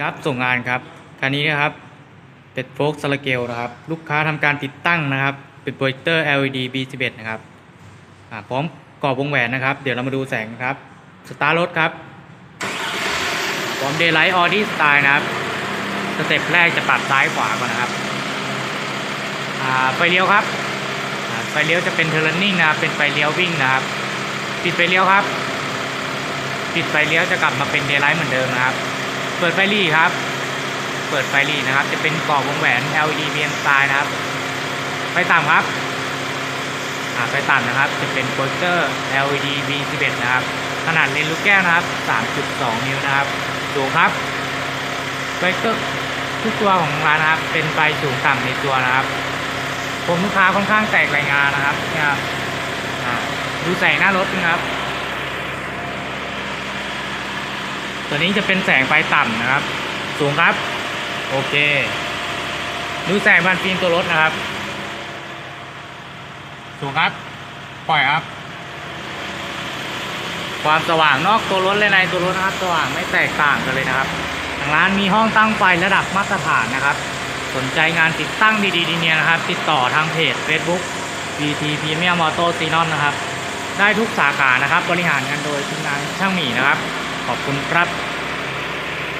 ครับส่งงานครับคันนี้นะครับเป็นโฟกสลเกลนะครับ ลูกค้าทำการติดตั้งนะครับ เป็นโปรเจคเตอร์ LED B11 นะครับพร้อมกรอบวงแหวนนะครับ เดี๋ยวเรามาดูแสงครับสตาร์รถครับพร้อมเดย์ไลท์ออดี้สไตล์นะครับสเต็ปแรกจะปรับซ้ายขวาก่อนนะครับไฟเลี้ยวครับไฟเลี้ยวจะเป็นเทอร์เนิ่งนะครับเป็นไฟเลี้ยววิ่งนะครับปิดไฟเลี้ยวครับปิดไฟเลี้ยวจะกลับมาเป็นเดย์ไลท์เหมือนเดิมนะครับ เปิดไฟลีครับ เปิดไฟลีนะครับ จะเป็นกรอบวงแหวน LED เบียนสไตล์นะครับ ไฟต่ำครับอ่าไฟต่ำนะครับ จะเป็นโปรเจคเตอร์ LED B11 นะครับ ขนาดเลนส์ลูกแก้วนะครับ 3.2 นิ้วนะครับ สูงครับโปรเตอร์ทุกตัวของร้านนะครับ เป็นไฟสูงต่ำในตัวนะครับผมลูกค้าค่อนข้างแตกรายงานนะครับนี่ยครับดูแสงหน้ารถนะครับ ตัวนี้จะเป็นแสงไฟต่ำนะครับ สูงครับ โอเค ดูแสงบานฟิล์มตัวรถนะครับ สูงครับ ปล่อยครับ ความสว่างนอกตัวรถและในตัวรถนะครับ สว่างไม่แตกต่างกันเลยนะครับ ทางร้านมีห้องตั้งไฟระดับมาตรฐานนะครับ สนใจงานติดตั้งดีๆดีเนี่ยนะครับ ติดต่อทางเพจ Facebook VT Premium Auto s e n o n นะครับ ได้ทุกสาขานะครับ บริหารงานโดยทีมงานช่างหมีนะครับ ขอบคุณครับ